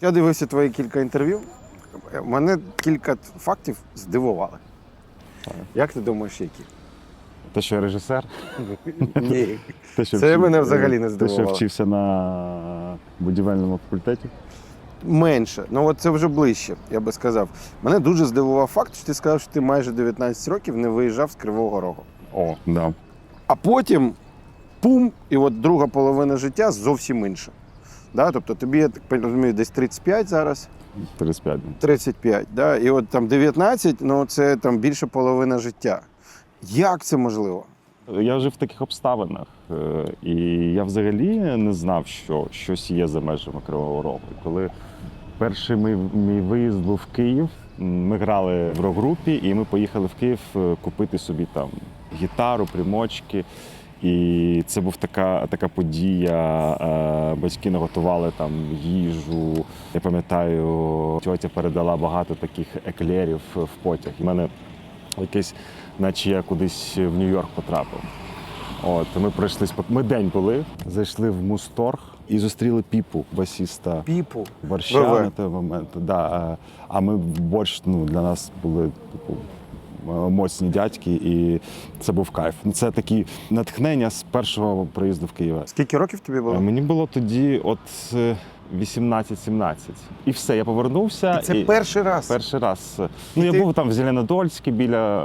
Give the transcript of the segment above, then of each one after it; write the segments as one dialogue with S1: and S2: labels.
S1: Я дивився твої кілька інтерв'ю. Мене кілька фактів здивували. Як ти думаєш, які?
S2: Те, що я режисер,
S1: Ні.
S2: те, що
S1: Це мене взагалі не
S2: Те, що
S1: здивувало.
S2: вчився на будівельному факультеті.
S1: Менше. Ну от це вже ближче, я би сказав. Мене дуже здивував факт, що ти сказав, що ти майже 19 років не виїжджав з Кривого Рогу.
S2: О, да.
S1: А потім пум, і от друга половина життя зовсім інша. Да? Тобто тобі, я так розумію, десь 35 зараз,
S2: 35.
S1: 35, да? і от там 19, ну це там більше половина життя. Як це можливо?
S2: Я жив в таких обставинах, е, і я взагалі не знав, що щось є за межами Кривого Рогу. Коли перший мій, мій виїзд був в Київ, ми грали в рок-групі, і ми поїхали в Київ е, купити собі там гітару, примочки. І це був така, така подія. е, Батьки наготували там їжу. Я пам'ятаю, тьотя передала багато таких еклерів в потяг. У мене якесь, наче я кудись в Нью-Йорк потрапив. От ми пройшли Ми день були, зайшли в Мусторг і зустріли піпу, басіста
S1: Піпу.
S2: борща на той момент. Да, а ми борщ ну, для нас були типу. Моцні дядьки, і це був кайф. Ну, Це такі натхнення з першого приїзду в Києва.
S1: Скільки років тобі було?
S2: Мені було тоді от е, 18-17. І все, я повернувся.
S1: І це перший раз.
S2: Перший раз. Ну, я був там в Зеленодольській біля,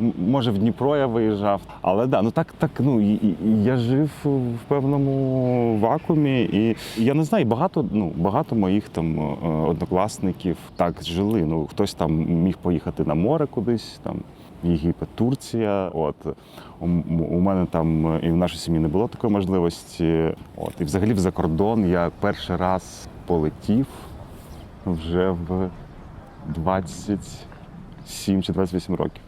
S2: е, може, в Дніпро я виїжджав. Але да, ну так, так, ну і, і- і я жив в певному вакуумі, і я не знаю, багато, ну, багато моїх там е, однокласників так жили. Ну, хтось там міг поїхати на море кудись, там. Єгипет, Турція. От у, мене там і в нашій сім'ї не було такої можливості. От і взагалі в закордон я перший раз полетів вже в 27 чи 28 років.